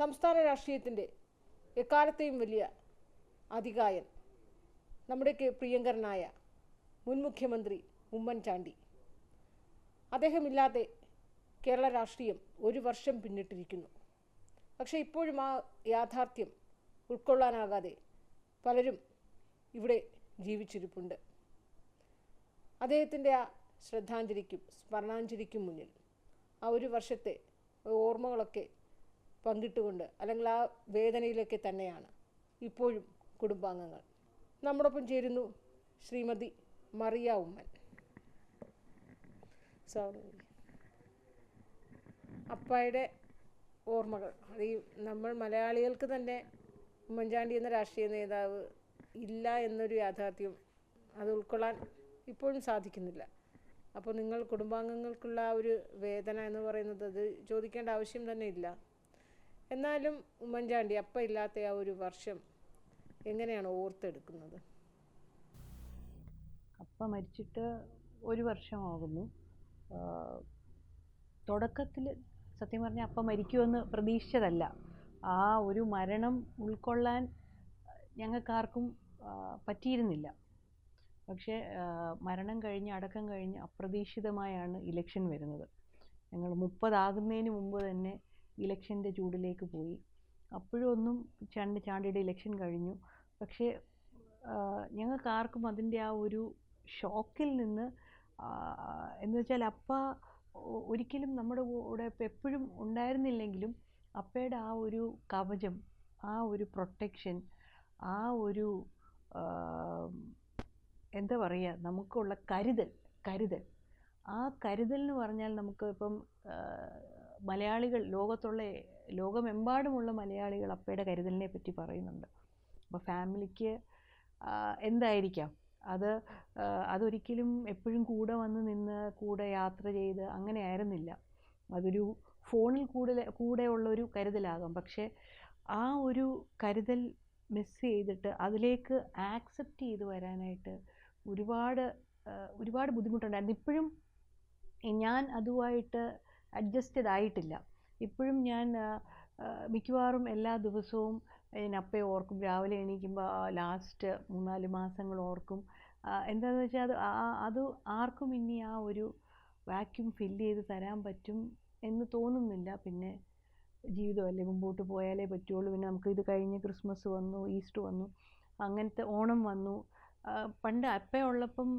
സംസ്ഥാന രാഷ്ട്രീയത്തിന്റെ എക്കാലത്തെയും വലിയ അധികായൻ നമ്മുടെയൊക്കെ പ്രിയങ്കരനായ മുൻ മുഖ്യമന്ത്രി ഉമ്മൻചാണ്ടി. അദ്ദേഹമില്ലാതെ കേരള രാഷ്ട്രീയം ഒരു വർഷം പിന്നിട്ടിരിക്കുന്നു. പക്ഷേ ഇപ്പോഴും ആ യാഥാർത്ഥ്യം ഉൾക്കൊള്ളാനാകാതെ പലരും ഇവിടെ ജീവിച്ചിരിപ്പുണ്ട്. അദ്ദേഹത്തിന്റെ ആ ശ്രദ്ധാഞ്ജലിക്കും സ്മരണാഞ്ജലിക്കും മുന്നിൽ ആ ഒരു വർഷത്തെ ഓർമ്മകളൊക്കെ പങ്കിട്ടുകൊണ്ട് അല്ലെങ്കിൽ ആ വേദനയിലൊക്കെ തന്നെയാണ് ഇപ്പോഴും കുടുംബാംഗങ്ങൾ. നമ്മോടൊപ്പം ചേരുന്നു ശ്രീമതി മറിയ ഉമ്മൻ. സോറി അപ്പായുടെ ഓർമ്മകൾ. അത് ഈ നമ്മൾ മലയാളികൾക്ക് തന്നെ ഉമ്മൻചാണ്ടി എന്ന രാഷ്ട്രീയ നേതാവ് ഇല്ല എന്നൊരു യാഥാർത്ഥ്യം അത് ഉൾക്കൊള്ളാൻ ഇപ്പോഴും സാധിക്കുന്നില്ല. അപ്പോൾ നിങ്ങൾ കുടുംബാംഗങ്ങൾക്കുള്ള ആ ഒരു വേദന എന്ന് പറയുന്നത് അത് ചോദിക്കേണ്ട ആവശ്യം തന്നെ ഇല്ല. എന്നാലും ഉമ്മൻചാണ്ടി അപ്പം ഇല്ലാത്ത ആ ഒരു വർഷം എങ്ങനെയാണ് ഓർത്തെടുക്കുന്നത്? അപ്പ മരിച്ചിട്ട് ഒരു വർഷമാകുന്നു. തുടക്കത്തിൽ സത്യം പറഞ്ഞാൽ അപ്പ മരിക്കുമെന്ന് പ്രതീക്ഷിച്ചതല്ല. ആ ഒരു മരണം ഉൾക്കൊള്ളാൻ ഞങ്ങൾക്കാർക്കും പറ്റിയിരുന്നില്ല. പക്ഷേ മരണം കഴിഞ്ഞ് അടക്കം കഴിഞ്ഞ് അപ്രതീക്ഷിതമായാണ് ഇലക്ഷൻ വരുന്നത്. ഞങ്ങൾ മുപ്പതാകുന്നതിന് മുമ്പ് തന്നെ ഇലക്ഷന്റെ ചൂടിലേക്ക് പോയി. അപ്പോഴും ഒന്നും ചണ്ട് ചാണ്ടിയുടെ ഇലക്ഷൻ കഴിഞ്ഞു. പക്ഷേ ഞങ്ങൾക്ക് ഞങ്ങൾക്കാർക്കും അതിന്റെ ആ ഒരു ഷോക്കിൽ നിന്ന് എന്ന് വെച്ചാൽ അപ്പ ഒരിക്കലും നമ്മുടെ കൂടെ എപ്പോഴും ഉണ്ടായിരുന്നില്ലെങ്കിലും അപ്പയുടെ ആ ഒരു കവചം ആ ഒരു പ്രൊട്ടക്ഷൻ ആ ഒരു എന്താ പറയുക നമുക്കുള്ള കരുതൽ കരുതൽ. ആ കരുതൽ എന്ന് പറഞ്ഞാൽ നമുക്ക് ഇപ്പം മലയാളികൾ ലോകത്തുള്ള ലോകമെമ്പാടുമുള്ള മലയാളികൾ അപ്പയുടെ കരുതലിനെ പറ്റി പറയുന്നുണ്ട്. അപ്പോൾ ഫാമിലിക്ക് എന്തായിരിക്കാം? അത് അതൊരിക്കലും എപ്പോഴും കൂടെ വന്ന് നിന്ന് കൂടെ യാത്ര ചെയ്ത് അങ്ങനെ ആയിരുന്നില്ല. അതൊരു ഫോണിൽ കൂടെ ഉള്ളൊരു ഒരു കരുതലാകാം. പക്ഷേ ആ ഒരു കരുതൽ മിസ് ചെയ്തിട്ട് അതിലേക്ക് ആക്സെപ്റ്റ് ചെയ്ത് വരാനായിട്ട് ഒരുപാട് ഒരുപാട് ബുദ്ധിമുട്ടുണ്ടായിരുന്നു. ഇപ്പോഴും ഞാൻ അതുമായിട്ട് അഡ്ജസ്റ്റഡ് ആയിട്ടില്ല ഇപ്പോഴും ഞാൻ മിക്കവാറും എല്ലാ ദിവസവും അപ്പയെ ഓർക്കും. രാവിലെ എണീക്കുമ്പോൾ ലാസ്റ്റ് മൂന്നാൽ മാസങ്ങൾ ഓർക്കും. എന്താണെന്ന് വെച്ചാൽ അത് അത് ആർക്കും ഇനി ആ ഒരു വാക്യൂം ഫില്ല് ചെയ്ത് തരാൻ പറ്റും എന്ന് തോന്നുന്നില്ല. പിന്നെ ജീവിതമല്ലേ മുമ്പോട്ട് പോയാലേ പറ്റുള്ളൂ. പിന്നെ നമുക്ക് ഇത് കഴിഞ്ഞ് ക്രിസ്മസ് വന്നു ഈസ്റ്റർ വന്നു അങ്ങനത്തെ ഓണം വന്നു. പണ്ട് അപ്പയുള്ളപ്പം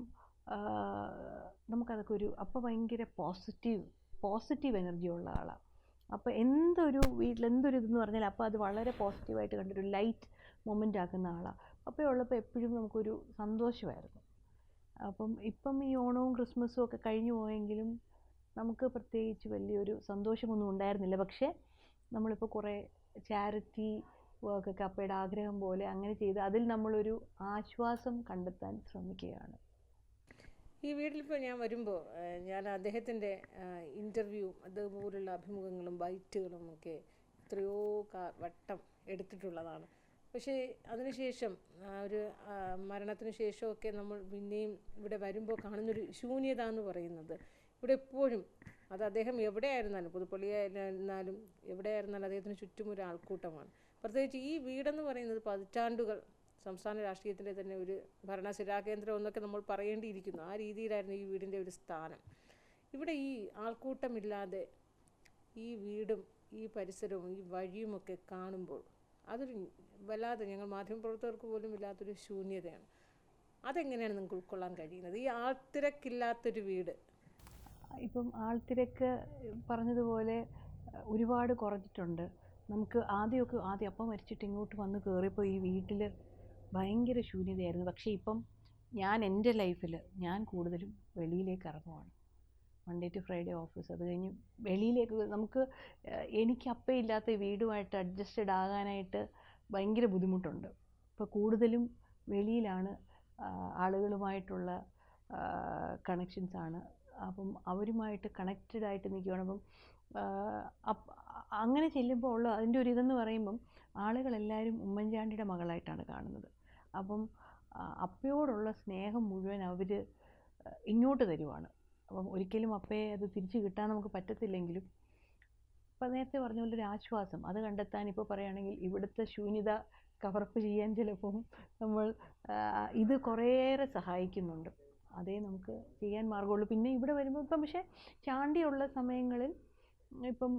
നമുക്കതൊക്കെ ഒരു അപ്പം ഭയങ്കര പോസിറ്റീവ് പോസിറ്റീവ് എനർജി ഉള്ള ആളാണ് അപ്പോൾ എന്തൊരു വീട്ടിൽ എന്തൊരു ഇതെന്ന് പറഞ്ഞാൽ അപ്പോൾ അത് വളരെ പോസിറ്റീവായിട്ട് കണ്ടൊരു ലൈറ്റ് മൊമെന്റ് ആക്കുന്ന ആളാണ് അപ്പോൾ ഉള്ളപ്പോൾ എപ്പോഴും നമുക്കൊരു സന്തോഷമായിരുന്നു. അപ്പം ഇപ്പം ഈ ഓണവും ക്രിസ്മസും ഒക്കെ കഴിഞ്ഞു പോയെങ്കിലും നമുക്ക് പ്രത്യേകിച്ച് വലിയൊരു സന്തോഷമൊന്നും ഉണ്ടായിരുന്നില്ല. പക്ഷേ നമ്മളിപ്പോൾ കുറേ ചാരിറ്റി വർക്കൊക്കെ അപ്പയുടെ ആഗ്രഹം പോലെ അങ്ങനെ ചെയ്ത് അതിൽ നമ്മളൊരു ആശ്വാസം കണ്ടെത്താൻ ശ്രമിക്കുകയാണ്. ഈ വീട്ടിലിപ്പോൾ ഞാൻ വരുമ്പോൾ ഞാൻ അദ്ദേഹത്തിന്റെ ഇന്റർവ്യൂ അതുപോലുള്ള അഭിമുഖങ്ങളും ബൈറ്റുകളും ഒക്കെ എത്രയോ വട്ടം എടുത്തിട്ടുള്ളതാണ്. പക്ഷേ അതിനുശേഷം ഒരു മരണത്തിന് ശേഷമൊക്കെ നമ്മൾ പിന്നെയും ഇവിടെ വരുമ്പോൾ കാണുന്നൊരു ശൂന്യത എന്ന് പറയുന്നത്. ഇവിടെ എപ്പോഴും അത് അദ്ദേഹം എവിടെയായിരുന്നാലും എവിടെ എവിടെയായിരുന്നാലും അദ്ദേഹത്തിന് ചുറ്റും ഒരു ആൾക്കൂട്ടമാണ്. പ്രത്യേകിച്ച് ഈ വീടെന്ന് പറയുന്നത് പതിറ്റാണ്ടുകൾ സംസ്ഥാന രാഷ്ട്രീയത്തിന്റെ തന്നെ ഒരു ഭരണസിരാകേന്ദ്രം എന്നൊക്കെ നമ്മൾ പറയേണ്ടിയിരിക്കുന്നു. ആ രീതിയിലായിരുന്നു ഈ വീടിന്റെ ഒരു സ്ഥാനം. ഇവിടെ ഈ ആൾക്കൂട്ടമില്ലാതെ ഈ വീടും ഈ പരിസരവും ഈ വഴിയുമൊക്കെ കാണുമ്പോൾ അതൊരു വല്ലാതെ ഞങ്ങൾ മാധ്യമപ്രവർത്തകർക്ക് പോലും ഇല്ലാത്തൊരു ശൂന്യതയാണ്. അതെങ്ങനെയാണ് നിങ്ങൾക്ക് ഉൾക്കൊള്ളാൻ കഴിയുന്നത്? ഈ ആൾത്തിരക്കില്ലാത്തൊരു വീട്. ഇപ്പം ആൾത്തിരക്ക് പറഞ്ഞതുപോലെ ഒരുപാട് കുറഞ്ഞിട്ടുണ്ട്. നമുക്ക് ആദ്യമൊക്കെ ആദ്യം അപ്പം മരിച്ചിട്ട് ഇങ്ങോട്ട് വന്ന് കയറിയപ്പോൾ ഈ വീട്ടിൽ ഭയങ്കര ശൂന്യതയായിരുന്നു. പക്ഷേ ഇപ്പം ഞാൻ എന്റെ ലൈഫിൽ ഞാൻ കൂടുതലും വെളിയിലേക്ക് ഇറങ്ങുവാണ്. മൺഡേ ടു ഫ്രൈഡേ ഓഫീസ് അത് കഴിഞ്ഞ് വെളിയിലേക്ക് നമുക്ക് എനിക്ക് അപ്പേ ഇല്ലാത്ത വീടുമായിട്ട് അഡ്ജസ്റ്റഡ് ആകാനായിട്ട് ഭയങ്കര ബുദ്ധിമുട്ടുണ്ട്. ഇപ്പോൾ കൂടുതലും വെളിയിലാണ് ആളുകളുമായിട്ടുള്ള കണക്ഷൻസ് ആണ്. അപ്പം അവരുമായിട്ട് കണക്റ്റഡ് ആയിട്ട് നിൽക്കുകയാണ് അപ്പം അങ്ങനെ ചെല്ലുമ്പോൾ ഉള്ള അതിന്റെ ഒരു ഇതെന്ന് പറയുമ്പം ആളുകളെല്ലാവരും ഉമ്മൻചാണ്ടിയുടെ മകളായിട്ടാണ് കാണുന്നത്. അപ്പം അപ്പയോടുള്ള സ്നേഹം മുഴുവൻ അവർ ഇങ്ങോട്ട് തരുവാണ്. അപ്പം ഒരിക്കലും അപ്പയെ അത് തിരിച്ചു കിട്ടാൻ നമുക്ക് പറ്റത്തില്ലെങ്കിലും ഇപ്പം നേരത്തെ പറഞ്ഞ പോലെ ഒരു ആശ്വാസം. അത് കണ്ടെത്താൻ ഇപ്പോൾ പറയുകയാണെങ്കിൽ ഇവിടുത്തെ ശൂന്യത കവറപ്പ് ചെയ്യാൻ ചിലപ്പം നമ്മൾ ഇത് കുറേയേറെ സഹായിക്കുന്നുണ്ട്. അതേ നമുക്ക് ചെയ്യാൻ മാർഗമുള്ളൂ പിന്നെ ഇവിടെ വരുമ്പോൾ ഇപ്പം പക്ഷേ ചാണ്ടിയുള്ള സമയങ്ങളിൽ ഇപ്പം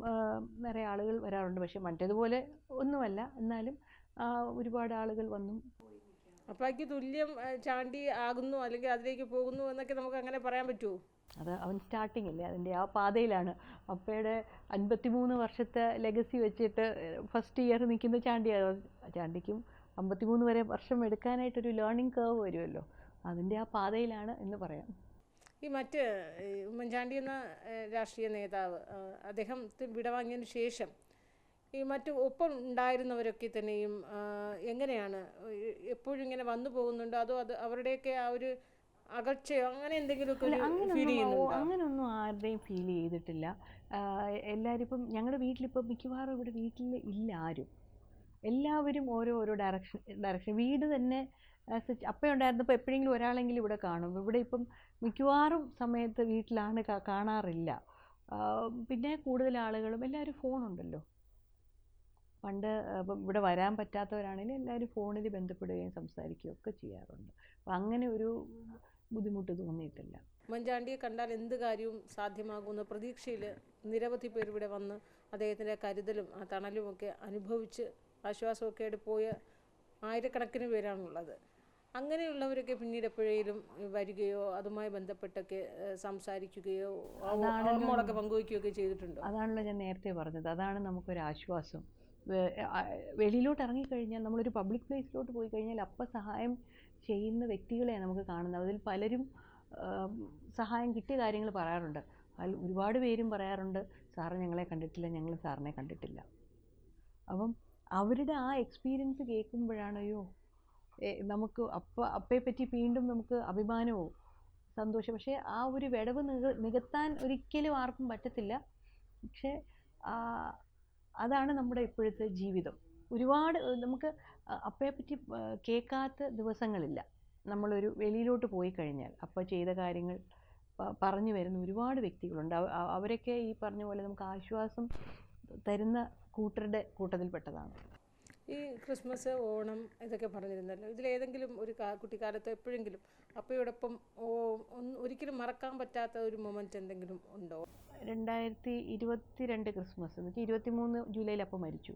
നിറയെ ആളുകൾ വരാറുണ്ട്. പക്ഷേ മറ്റേതുപോലെ ഒന്നുമല്ല. എന്നാലും ഒരുപാട് ആളുകൾ വന്നും. അപ്പായ്ക്ക് തുല്യം ചാണ്ടി ആകുന്നു അല്ലെങ്കിൽ അതിലേക്ക് പോകുന്നു എന്നൊക്കെ നമുക്ക് അങ്ങനെ പറയാൻ പറ്റുമോ അത് അവൻ സ്റ്റാർട്ടിംഗ് അല്ലേ? അതിന്റെ ആ പാതയിലാണ്. അപ്പയുടെ അൻപത്തിമൂന്ന് വർഷത്തെ ലെഗസി വെച്ചിട്ട് ഫസ്റ്റ് ഇയർ നിൽക്കുന്ന ചാണ്ടിയാണ് ചാണ്ടിക്കും അമ്പത്തിമൂന്ന് വരെ വർഷം എടുക്കാനായിട്ടൊരു ലേണിംഗ് കേവ് വരുമല്ലോ. അതിന്റെ ആ പാതയിലാണ് എന്ന് പറയാം. ഈ മറ്റ് ഉമ്മൻചാണ്ടി എന്ന രാഷ്ട്രീയ നേതാവ് അദ്ദേഹം വിടവാങ്ങിയതിന് ശേഷം ഈ മറ്റു ഒപ്പം ഉണ്ടായിരുന്നവരൊക്കെ തന്നെയും എങ്ങനെയാണ്? എപ്പോഴും ഇങ്ങനെ വന്നു പോകുന്നുണ്ടോ? അതോ അത് അവരുടെയൊക്കെ ആ ഒരു അകൽച്ചയോ അങ്ങനെ എന്തെങ്കിലുമൊക്കെ ഫീൽ ചെയ്യുന്നുണ്ടോ? അങ്ങനൊന്നും ആരുടെയും ഫീൽ ചെയ്തിട്ടില്ല. എല്ലാവരും ഇപ്പം ഞങ്ങളുടെ വീട്ടിലിപ്പം മിക്കവാറും ഇവിടെ വീട്ടിൽ ഇല്ല ആരും. എല്ലാവരും ഓരോ ഓരോ ഡയറക്ഷൻ ഡയറക്ഷൻ വീട് തന്നെ അപ്പം ഉണ്ടായിരുന്നപ്പോൾ എപ്പോഴെങ്കിലും ഒരാളെങ്കിലും ഇവിടെ കാണും. ഇവിടെ ഇപ്പം മിക്കവാറും സമയത്ത് വീട്ടിലാണ് കാണാറില്ല. പിന്നെ കൂടുതൽ ആളുകളും എല്ലാവരും ഫോണുണ്ടല്ലോ പണ്ട് ഇവിടെ വരാൻ പറ്റാത്തവരാണെങ്കിൽ എല്ലാവരും ഫോണിൽ ബന്ധപ്പെടുകയും സംസാരിക്കുകയും ഒക്കെ ചെയ്യാറുണ്ട്. അപ്പം അങ്ങനെ ഒരു ബുദ്ധിമുട്ട് തോന്നിയിട്ടില്ല. ഉമ്മൻചാണ്ടിയെ കണ്ടാൽ എന്ത് കാര്യവും സാധ്യമാകുമെന്ന പ്രതീക്ഷയിൽ നിരവധി പേർ ഇവിടെ വന്ന് അദ്ദേഹത്തിന്റെ കരുതലും ആ തണലും ഒക്കെ അനുഭവിച്ച് ആശ്വാസമൊക്കെ ആയിട്ട് പോയ ആയിരക്കണക്കിന് പേരാണുള്ളത്. അങ്ങനെയുള്ളവരൊക്കെ പിന്നീട് എപ്പോഴേലും വരികയോ അതുമായി ബന്ധപ്പെട്ടൊക്കെ സംസാരിക്കുകയോ ഓർമ്മകളൊക്കെ പങ്കുവയ്ക്കുകയൊക്കെ ചെയ്തിട്ടുണ്ടോ? അതാണല്ലോ ഞാൻ നേരത്തെ പറഞ്ഞത്. അതാണ് നമുക്കൊരു ആശ്വാസം വെളിയിലോട്ട് ഇറങ്ങിക്കഴിഞ്ഞാൽ നമ്മളൊരു പബ്ലിക് പ്ലേസിലോട്ട് പോയി കഴിഞ്ഞാൽ അപ്പം സഹായം ചെയ്യുന്ന വ്യക്തികളെ നമുക്ക് കാണുന്നത് അതിൽ പലരും സഹായം കിട്ടിയ കാര്യങ്ങൾ പറയാറുണ്ട്. അതിൽ ഒരുപാട് പേരും പറയാറുണ്ട് സാറ് ഞങ്ങളെ കണ്ടിട്ടില്ല ഞങ്ങൾ സാറിനെ കണ്ടിട്ടില്ല. അപ്പം അവരുടെ ആ എക്സ്പീരിയൻസ് കേൾക്കുമ്പോഴാണയോ നമുക്ക് അപ്പ അപ്പയെ പറ്റി വീണ്ടും നമുക്ക് അഭിമാനവും സന്തോഷം പക്ഷേ ആ ഒരു വിടവ് നിക നികത്താൻ ഒരിക്കലും ആർക്കും പറ്റത്തില്ല. പക്ഷേ അതാണ് നമ്മുടെ ഇപ്പോഴത്തെ ജീവിതം. ഒരുപാട് നമുക്ക് അപ്പയെ അപ്പയെപ്പറ്റി കേൾക്കാത്ത ദിവസങ്ങളില്ല. നമ്മളൊരു വെളിയിലോട്ട് പോയി കഴിഞ്ഞാൽ അപ്പ ചെയ്ത കാര്യങ്ങൾ പറഞ്ഞു വരുന്ന ഒരുപാട് വ്യക്തികളുണ്ട്. അവ- അവ- അവരൊക്കെ ഈ പറഞ്ഞ പോലെ നമുക്ക് ആശ്വാസം തരുന്ന കൂട്ടരുടെ കൂട്ടത്തിൽപ്പെട്ടതാണ്. ഈ ക്രിസ്മസ് ഓണം ഇതൊക്കെ പറഞ്ഞിരുന്നല്ലോ. ഇതിലേതെങ്കിലും ഒരു കുട്ടിക്കാലത്ത് എപ്പോഴെങ്കിലും അപ്പയോടൊപ്പം ഒരിക്കലും മറക്കാൻ പറ്റാത്ത ഒരു മൊമെന്റ് എന്തെങ്കിലും ഉണ്ടോ? രണ്ടായിരത്തി ഇരുപത്തി രണ്ട് ക്രിസ്മസ്. എന്ന് വെച്ചാൽ ഇരുപത്തി മൂന്ന് ജൂലൈയിൽ അപ്പം മരിച്ചു.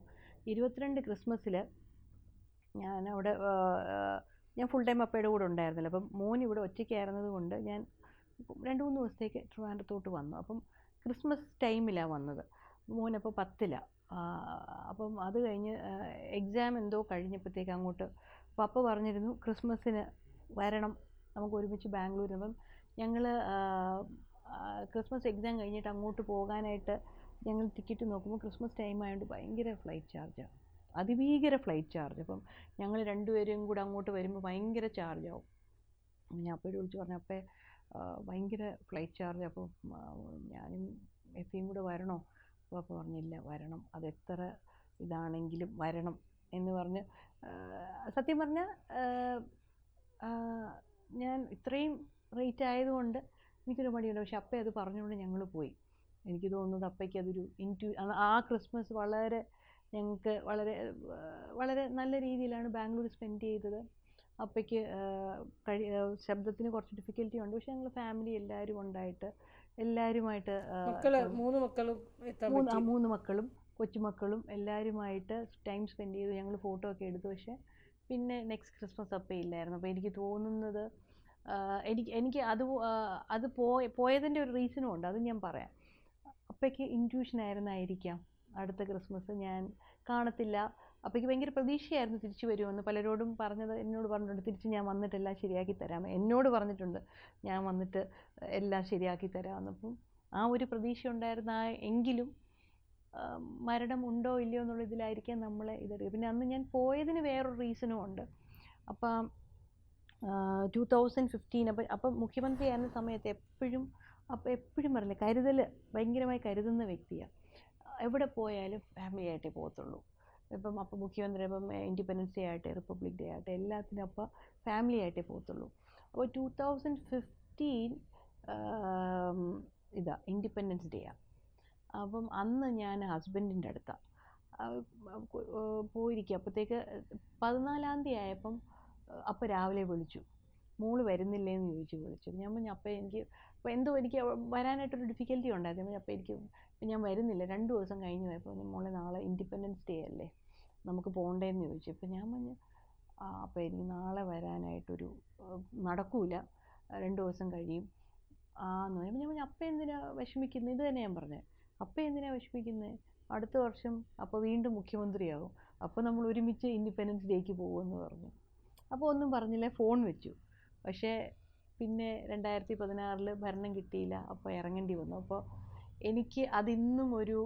ഇരുപത്തിരണ്ട് ക്രിസ്മസിൽ ഞാൻ അവിടെ ഞാൻ ഫുൾ ടൈം അപ്പയുടെ കൂടെ ഉണ്ടായിരുന്നില്ല. അപ്പം മോൻ ഇവിടെ ഒറ്റയ്ക്കായിരുന്നത് കൊണ്ട് ഞാൻ രണ്ട് മൂന്ന് ദിവസത്തേക്ക് ട്രിവാൻഡ്രത്തോട്ട് വന്നു. അപ്പം ക്രിസ്മസ് ടൈമിലാണ് വന്നത്. മോനപ്പോൾ പത്തിലാണ് അപ്പം അത് കഴിഞ്ഞ് എക്സാം എന്തോ കഴിഞ്ഞപ്പോഴത്തേക്ക് അങ്ങോട്ട് പപ്പ പറഞ്ഞിരുന്നു ക്രിസ്മസിന് വരണം. നമുക്ക് ഒരുമിച്ച് ബാംഗ്ലൂർ അപ്പം ഞങ്ങൾ ക്രിസ്മസ് എക്സാം കഴിഞ്ഞിട്ട് അങ്ങോട്ട് പോകാനായിട്ട് ഞങ്ങൾ ടിക്കറ്റ് നോക്കുമ്പോൾ ക്രിസ്മസ് ടൈം ആയതുകൊണ്ട് ഭയങ്കര ഫ്ലൈറ്റ് ചാർജാണ് അതിഭീകര ഫ്ലൈറ്റ് ചാർജ് അപ്പം ഞങ്ങൾ രണ്ടുപേരും കൂടെ അങ്ങോട്ട് വരുമ്പോൾ ഭയങ്കര ചാർജാവും അപ്പം ഞാൻ അപ്പോഴും വിളിച്ച് പറഞ്ഞു അപ്പേ ഭയങ്കര ഫ്ലൈറ്റ് ചാർജ് അപ്പോൾ ഞാനും എഫിയും കൂടെ വരണോ? അപ്പോൾ അപ്പോൾ പറഞ്ഞില്ല വരണം. അത് എത്ര ഇതാണെങ്കിലും വരണം. എന്ന് പറഞ്ഞ് സത്യം പറഞ്ഞാൽ ഞാൻ ഇത്രയും റേറ്റ് ആയതുകൊണ്ട് എനിക്കൊരു മടിയുണ്ട്. പക്ഷെ അപ്പേ അത് പറഞ്ഞുകൊണ്ട് ഞങ്ങൾ പോയി. എനിക്ക് തോന്നുന്നത് അപ്പയ്ക്ക് അതൊരു ഇന്റു ആ ക്രിസ്മസ് വളരെ ഞങ്ങൾക്ക് വളരെ വളരെ നല്ല രീതിയിലാണ് ബാംഗ്ലൂർ സ്പെൻഡ് ചെയ്തത്. അപ്പയ്ക്ക് കഴി ശബ്ദത്തിന് കുറച്ച് ഡിഫിക്കൽറ്റി ഉണ്ട്. പക്ഷെ ഞങ്ങൾ ഫാമിലി എല്ലാവരും ഉണ്ടായിട്ട് എല്ലാവരുമായിട്ട് മൂന്ന് മക്കളും മൂന്ന് ആ മൂന്ന് മക്കളും കൊച്ചുമക്കളും എല്ലാവരുമായിട്ട് ടൈം സ്പെൻഡ് ചെയ്തു ഞങ്ങൾ ഫോട്ടോ ഒക്കെ എടുത്തു. പക്ഷേ പിന്നെ നെക്സ്റ്റ് ക്രിസ്മസ് അപ്പം ഇല്ലായിരുന്നു. അപ്പോൾ എനിക്ക് തോന്നുന്നത് എനിക്ക് എനിക്ക് അത് അത് പോയ പോയതിന്റെ ഒരു റീസണും ഉണ്ട്. അത് ഞാൻ പറയാം. അപ്പയ്ക്ക് ഇന്റ്യൂഷൻ ആയിരുന്നായിരിക്കാം. അടുത്ത ക്രിസ്മസ് ഞാൻ കാണത്തില്ല. അപ്പയ്ക്ക് ഭയങ്കര പ്രതീക്ഷയായിരുന്നു തിരിച്ചു വരുമെന്ന്. പലരോടും പറഞ്ഞത് എന്നോട് പറഞ്ഞിട്ടുണ്ട് തിരിച്ച് ഞാൻ വന്നിട്ട് എല്ലാം ശരിയാക്കി തരാം. എന്നോട് പറഞ്ഞിട്ടുണ്ട് ഞാൻ വന്നിട്ട് എല്ലാം ശരിയാക്കി തരാമെന്ന് അപ്പം ആ ഒരു പ്രതീക്ഷ ഉണ്ടായിരുന്ന എങ്കിലും മരണം ഉണ്ടോ ഇല്ലയോ എന്നുള്ള ഇതിലായിരിക്കാം നമ്മളെ ഇതറിയുക പിന്നെ അന്ന് ഞാൻ പോയതിന് വേറൊരു റീസണും ഉണ്ട്. അപ്പം ടു തൗസൻഡ് ഫിഫ്റ്റീൻ അപ്പം അപ്പം മുഖ്യമന്ത്രിയായിരുന്ന സമയത്ത് എപ്പോഴും അപ്പം എപ്പോഴും പറഞ്ഞില്ല കരുതൽ ഭയങ്കരമായി കരുതുന്ന വ്യക്തിയാണ് എവിടെ പോയാലും ഫാമിലി ആയിട്ടേ പോകത്തുള്ളൂ. ഇപ്പം അപ്പം മുഖ്യമന്ത്രി ഇപ്പം ഇൻഡിപെൻഡൻസ് ഡേ ആയിട്ട് റിപ്പബ്ലിക് ഡേ ആയിട്ട് എല്ലാത്തിനും അപ്പം ഫാമിലി ആയിട്ടേ പോകത്തുള്ളൂ. അപ്പോൾ ടു തൗസൻഡ് ഫിഫ്റ്റീൻ ഇതാ ഇൻഡിപെൻഡൻസ് ഡേ ആണ് അപ്പം അന്ന് ഞാൻ ഹസ്ബൻഡിന്റെ അടുത്താണ് പോയിരിക്കുക അപ്പോഴത്തേക്ക് പതിനാലാം തീയതി ആയപ്പം അപ്പം രാവിലെ വിളിച്ചു. മോൾ വരുന്നില്ലേ എന്ന് ചോദിച്ചു വിളിച്ചു. ഞാൻ പറഞ്ഞു അപ്പം എനിക്ക് അപ്പോൾ എന്തോ എനിക്ക് വരാനായിട്ടൊരു ഡിഫിക്കൽറ്റി ഉണ്ടായിരുന്നു. അപ്പോൾ എനിക്ക് ഞാൻ വരുന്നില്ല. രണ്ട് ദിവസം കഴിഞ്ഞ് പോയപ്പോൾ മോളെ നാളെ ഇൻഡിപെൻഡൻസ് ഡേ അല്ലേ? നമുക്ക് പോകണ്ടേന്ന് ചോദിച്ചു. അപ്പം ഞാൻ പറഞ്ഞു അപ്പോൾ എനിക്ക് നാളെ വരാനായിട്ടൊരു നടക്കൂല. രണ്ട് ദിവസം കഴിയും. ആ എന്ന് പറയുമ്പോൾ ഞാൻ പറഞ്ഞു അപ്പം എന്തിനാ വിഷമിക്കുന്നത് ഇത് തന്നെ ഞാൻ പറഞ്ഞത് അപ്പം എന്തിനാ വിഷമിക്കുന്നത് അടുത്ത വർഷം അപ്പോൾ വീണ്ടും മുഖ്യമന്ത്രിയാകും അപ്പോൾ നമ്മൾ ഒരുമിച്ച് ഇൻഡിപെൻഡൻസ് ഡേക്ക് പോകുമെന്ന് പറഞ്ഞു. അപ്പോൾ ഒന്നും പറഞ്ഞില്ല ഫോൺ വെച്ചു. പക്ഷേ പിന്നെ രണ്ടായിരത്തി പതിനാറിൽ ഭരണം കിട്ടിയില്ല അപ്പോൾ ഇറങ്ങേണ്ടി വന്നു. അപ്പോൾ എനിക്ക് അതിന്നും ഒരു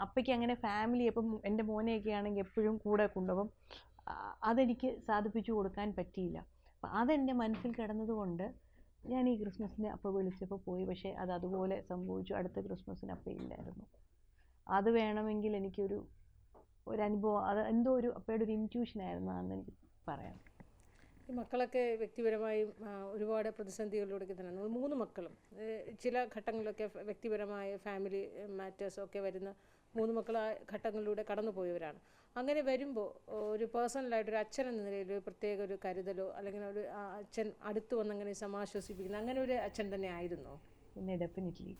അപ്പയ്ക്ക് അങ്ങനെ ഫാമിലി അപ്പം എന്റെ മോനെയൊക്കെ ആണെങ്കിൽ എപ്പോഴും കൂടെ കൊണ്ടുപോകും അതെനിക്ക് സാധിപ്പിച്ചു കൊടുക്കാൻ പറ്റിയില്ല. അപ്പം അതെന്റെ മനസ്സിൽ കിടന്നതുകൊണ്ട് ഞാൻ ഈ ക്രിസ്മസിന് അപ്പ വിളിച്ചപ്പോൾ പോയി. പക്ഷേ അത് അതുപോലെ സംഭവിച്ചു. അടുത്ത ക്രിസ്മസിന് അപ്പ ഇല്ലായിരുന്നു. അത് വേണമെങ്കിൽ എനിക്കൊരു ഒരു അനുഭവം അത് എന്തോ ഒരു അപ്പയുടെ ഒരു ഇന്റ്യൂഷനായിരുന്നു അന്ന് എനിക്ക് പറയാം ഈ മക്കളൊക്കെ വ്യക്തിപരമായും ഒരുപാട് പ്രതിസന്ധികളിലൂടെ തന്നെ. നമ്മൾ മൂന്ന് മക്കളും ചില ഘട്ടങ്ങളിലൊക്കെ വ്യക്തിപരമായ ഫാമിലി മാറ്റേഴ്സ് ഒക്കെ വരുന്ന മൂന്ന് മക്കൾ ആ ഘട്ടങ്ങളിലൂടെ കടന്നു പോയവരാണ് അങ്ങനെ വരുമ്പോൾ ഒരു പേഴ്സണലായിട്ട് ഒരു അച്ഛൻ എന്ന നിലയിൽ ഒരു പ്രത്യേക ഒരു കരുതലോ അല്ലെങ്കിൽ ഒരു അച്ഛൻ അടുത്ത് വന്നങ്ങനെ സമാശ്വസിപ്പിക്കുന്ന അങ്ങനെ ഒരു അച്ഛൻ തന്നെ ആയിരുന്നോ? പിന്നെ ഡെഫിനറ്റ്ലി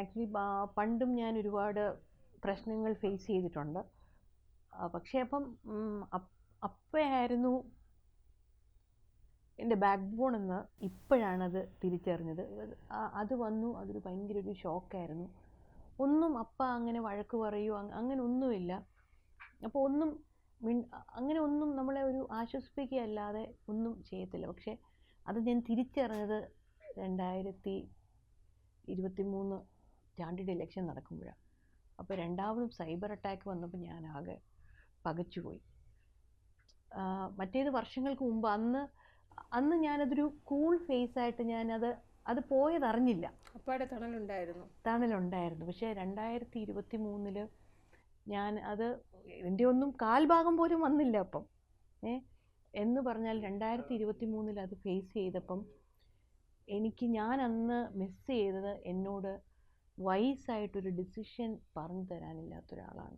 ആക്ച്വലി പണ്ടും ഞാൻ ഒരുപാട് പ്രശ്നങ്ങൾ ഫേസ് ചെയ്തിട്ടുണ്ട്. പക്ഷേ അപ്പം ഉം, അപ്പ് അപ്പയായിരുന്നു എന്റെ ബാക്ക് ബോൺ എന്ന് ഇപ്പോഴാണത് തിരിച്ചറിഞ്ഞത്. അത് വന്നു. അതൊരു ഭയങ്കര ഒരു ഷോക്കായിരുന്നു ഒന്നും അപ്പ അങ്ങനെ വഴക്ക് പറയുമോ അങ്ങനെ ഒന്നുമില്ല. അപ്പോൾ ഒന്നും മിൺ- അങ്ങനെ ഒന്നും നമ്മളെ ഒരു ആശ്വസിപ്പിക്കുകയല്ലാതെ ഒന്നും ചെയ്യത്തില്ല. പക്ഷേ അത് ഞാൻ തിരിച്ചറിഞ്ഞത് രണ്ടായിരത്തി ഇരുപത്തി മൂന്ന് സ്റ്റാൻഡേർഡ് ഇലക്ഷൻ നടക്കുമ്പോഴാണ്. അപ്പോൾ രണ്ടാമതും സൈബർ അറ്റാക്ക് വന്നപ്പോൾ ഞാൻ ആകെ പകച്ചുപോയി. മറ്റേത് വർഷങ്ങൾക്ക് മുമ്പ് അന്ന് അന്ന് ഞാനതൊരു കൂൾ ഫേസ് ആയിട്ട് ഞാനത് അത് പോയതറിഞ്ഞില്ല. അപ്പാടെ തണലുണ്ടായിരുന്നു. തണലുണ്ടായിരുന്നു. പക്ഷേ രണ്ടായിരത്തി ഇരുപത്തി മൂന്നിൽ ഞാൻ അത് എന്റെ ഒന്നും കാൽഭാഗം പോലും വന്നില്ല അപ്പം. ഏ എന്ന് പറഞ്ഞാൽ രണ്ടായിരത്തി ഇരുപത്തി മൂന്നിൽ അത് ഫേസ് ചെയ്തപ്പം എനിക്ക് ഞാൻ അന്ന് മിസ് ചെയ്തത് എന്നോട് വയസ്സായിട്ടൊരു ഡിസിഷൻ പറഞ്ഞു തരാനില്ലാത്ത ഒരാളാണ്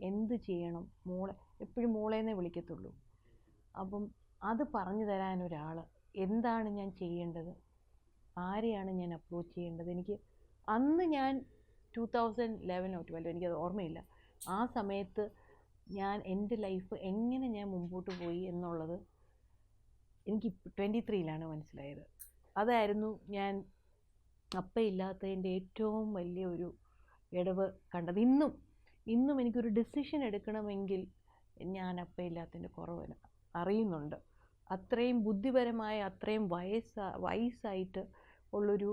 എന്ത് ചെയ്യണം മോളെ എപ്പോഴും മോളേന്നേ വിളിക്കത്തുള്ളൂ. അപ്പം അത് പറഞ്ഞു തരാൻ ഒരാൾ എന്താണ് ഞാൻ ചെയ്യേണ്ടത്? ആരെയാണ് ഞാൻ അപ്രോച്ച് ചെയ്യേണ്ടത്? എനിക്ക് അന്ന് ഞാൻ ടു തൗസൻഡ് ലെവനോ ട്വൽവോ എനിക്കത് ഓർമ്മയില്ല. ആ സമയത്ത് ഞാൻ എന്റെ ലൈഫ് എങ്ങനെ ഞാൻ മുമ്പോട്ട് പോയി എന്നുള്ളത് എനിക്ക് ട്വന്റി ത്രീയിലാണ് മനസ്സിലായത്. അതായിരുന്നു ഞാൻ അപ്പയില്ലാത്തതിന്റെ ഏറ്റവും വലിയ ഒരു ഇടവ് കണ്ടത്. ഇന്നും ഇന്നും എനിക്കൊരു ഡിസിഷൻ എടുക്കണമെങ്കിൽ ഞാൻ അപ്പയില്ലാത്തതിന്റെ കുറവ് അറിയുന്നുണ്ട്. അത്രയും ബുദ്ധിപരമായ അത്രയും വയസ്സ വയസ്സായിട്ട് ഉള്ളൊരു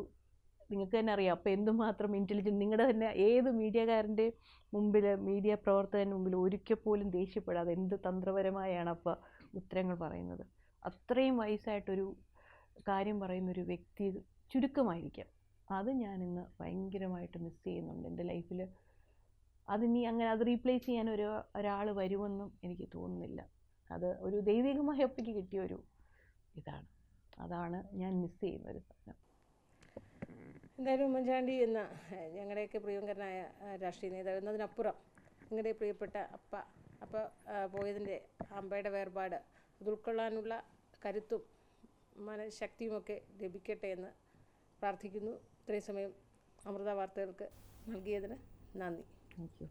നിങ്ങൾക്ക് തന്നെ അറിയാം. അപ്പോൾ എന്തുമാത്രം ഇന്റലിജന്റ് നിങ്ങളുടെ തന്നെ ഏത് മീഡിയക്കാരന്റെ മുമ്പിൽ മീഡിയ പ്രവർത്തകന്റെ മുമ്പിൽ ഒരിക്കൽ പോലും ദേഷ്യപ്പെടാതെ എന്ത് തന്ത്രപരമായാണ് അപ്പോൾ ഉത്തരങ്ങൾ പറയുന്നത്. അത്രയും വയസ്സായിട്ടൊരു കാര്യം പറയുന്നൊരു വ്യക്തി ചുരുക്കമായിരിക്കാം. അത് ഞാനിന്ന് ഭയങ്കരമായിട്ട് മിസ് ചെയ്യുന്നുണ്ട് എന്റെ ലൈഫിൽ അതിനി അങ്ങനെ അത് റീപ്ലേസ് ചെയ്യാൻ ഒരു ഒരാൾ വരുമെന്നും എനിക്ക് തോന്നുന്നില്ല. അത് ഒരു ദൈവികമായ ഒപ്പിക്ക് കിട്ടിയ ഒരു ഇതാണ്. അതാണ് ഞാൻ മിസ് ചെയ്യുന്ന ഒരു സാധനം എന്തായാലും ഉമ്മൻചാണ്ടി എന്ന ഞങ്ങളുടെയൊക്കെ പ്രിയങ്കരനായ രാഷ്ട്രീയ നേതാവ് എന്നതിനപ്പുറം നിങ്ങളുടെ പ്രിയപ്പെട്ട അപ്പ അപ്പ പോയതിന്റെ അമ്പയുടെ വേർപാട് അത് ഉൾക്കൊള്ളാനുള്ള കരുത്തും മനഃശക്തിയുമൊക്കെ ലഭിക്കട്ടെ എന്ന് പ്രാർത്ഥിക്കുന്നു. ഇത്രയും സമയം അമൃത വാർത്തകൾക്ക് നൽകിയതിന് നന്ദി. Thank you